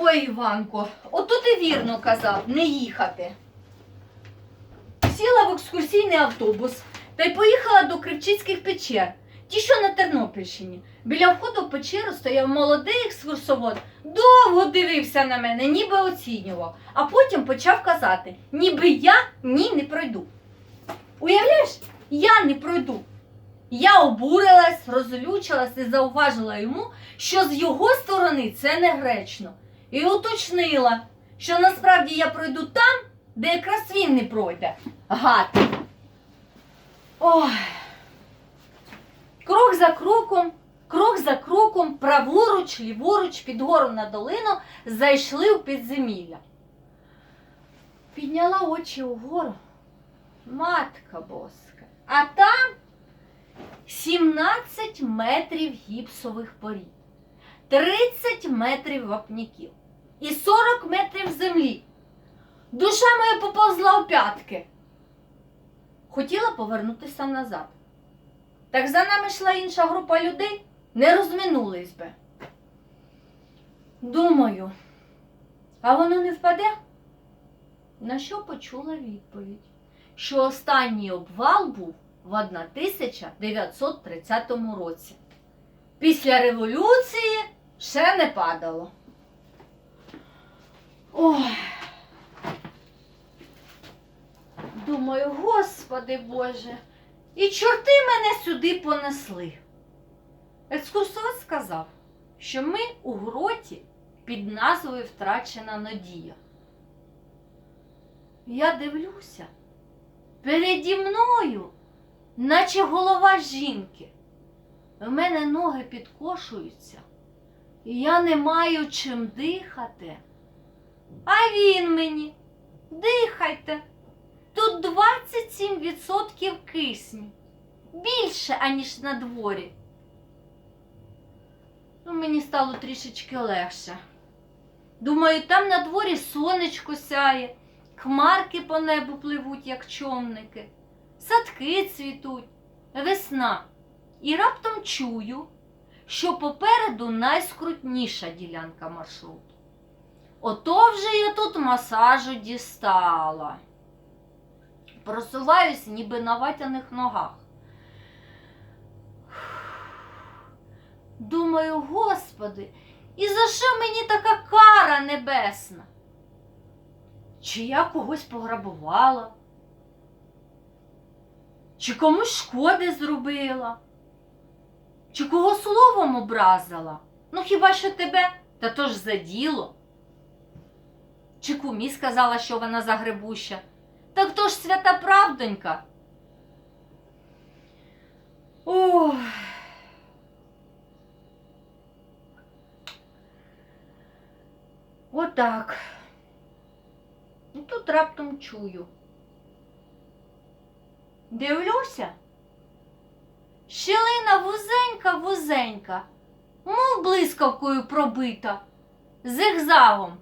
Ой, Іванко, ото ти вірно казав, не їхати. Сіла в екскурсійний автобус та й поїхала до Кривчицьких печер. Ті, що на Тернопільщині. Біля входу в печеру стояв молодий екскурсовод, довго дивився на мене, ніби оцінював, а потім почав казати, ніби я ні не пройду. Уявляєш, я не пройду. Я обурилась, розлючилась і зауважила йому, що з його сторони це не гречно. І уточнила, що насправді я пройду там, де якраз він не пройде. Гад. Ой. Крок за кроком, крок за кроком, праворуч, ліворуч, під гору на долину зайшли у підземілля. Підняла очі угору. Матка боска. А там 17 метрів гіпсових порід, 30 метрів вапняків і 40 метрів землі. Душа моя поповзла у п'ятки. Хотіла повернутися назад. Так за нами йшла інша група людей, не розминулись би. Думаю, а воно не впаде? На що почула відповідь, що останній обвал був в 1930 році. Після революції ще не падало. Ой. Думаю, господи Боже, і чорти мене сюди понесли. Екскурсовод сказав, що ми у гроті під назвою Втрачена надія. Я дивлюся, переді мною, наче голова жінки. У мене ноги підкошуються, і я не маю чим дихати. А він мені, дихайте. Тут 27% кисню. Більше, аніж на дворі. Ну, мені стало трішечки легше. Думаю, там на дворі сонечко сяє, хмарки по небу пливуть, як човники, садки цвітуть, весна. І раптом чую, що попереду найскрутніша ділянка маршруту. Ото вже я тут масажу дістала. Просуваюсь ніби на ватяних ногах. Думаю, господи, і за що мені така кара небесна? Чи я когось пограбувала? Чи комусь шкоди зробила? Чи кого словом образила? Ну хіба що тебе? Та то ж за діло. Чи кумі сказала, що вона загребуща? Так то ж свята правдонька. Ох. Отак. І тут раптом чую. Дивлюся. Щелина вузенька, вузенька, мов блискавкою пробита, зигзагом.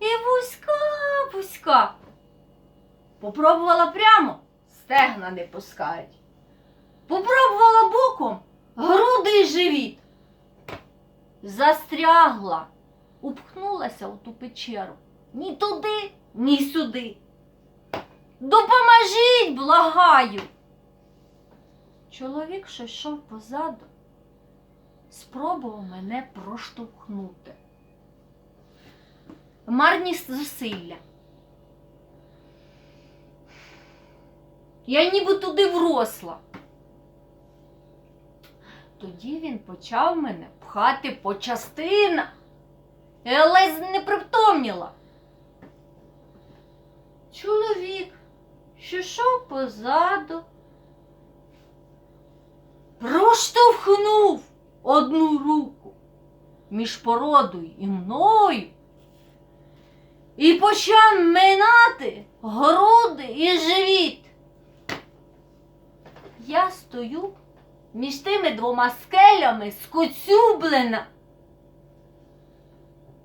І вузька, вузька. Попробувала прямо, стегна не пускають. Попробувала боком, груди й живіт. Застрягла, упхнулася у ту печеру. Ні туди, ні сюди. Допоможіть, благаю. Чоловік, що йшов позаду, спробував мене проштовхнути. Марні зусилля. Я ніби туди вросла. Тоді він почав мене пхати по частинах. Я ледь не притомніла. Чоловік, що йшов позаду, проштовхнув одну руку між породою і мною і почав минати груди і живіт. Я стою між тими двома скелями скоцюблена.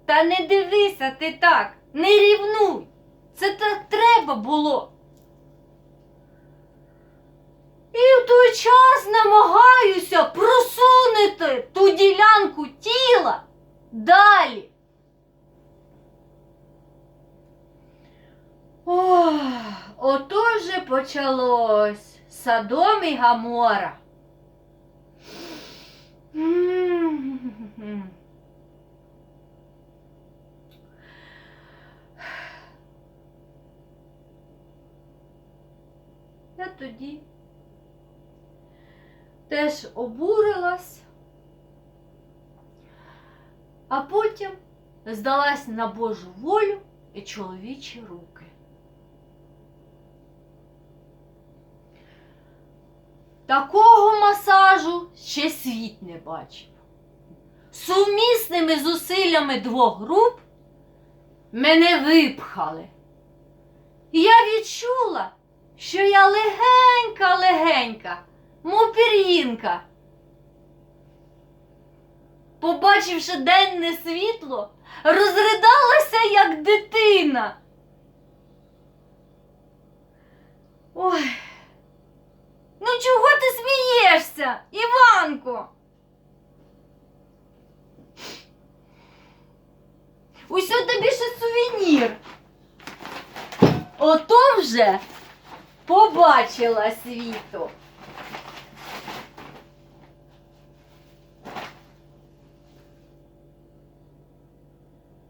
Та не дивися ти так, не рівнуй. Це так треба було. час намагаюся просунути ту ділянку тіла далі. Ох, ото вже почалось садом і гамора. Я тоді теж обурилась, а потім здалась на Божу волю і чоловічі руки. Такого масажу ще світ не бачив. Сумісними зусиллями двох груп мене випхали. І я відчула, що я легенька-легенька, мов. Побачивши денне світло, розридалася, як дитина. Ой, ну чого ти смієшся, Іванко? Усьо тобі ще сувенір. Ото вже побачила світу.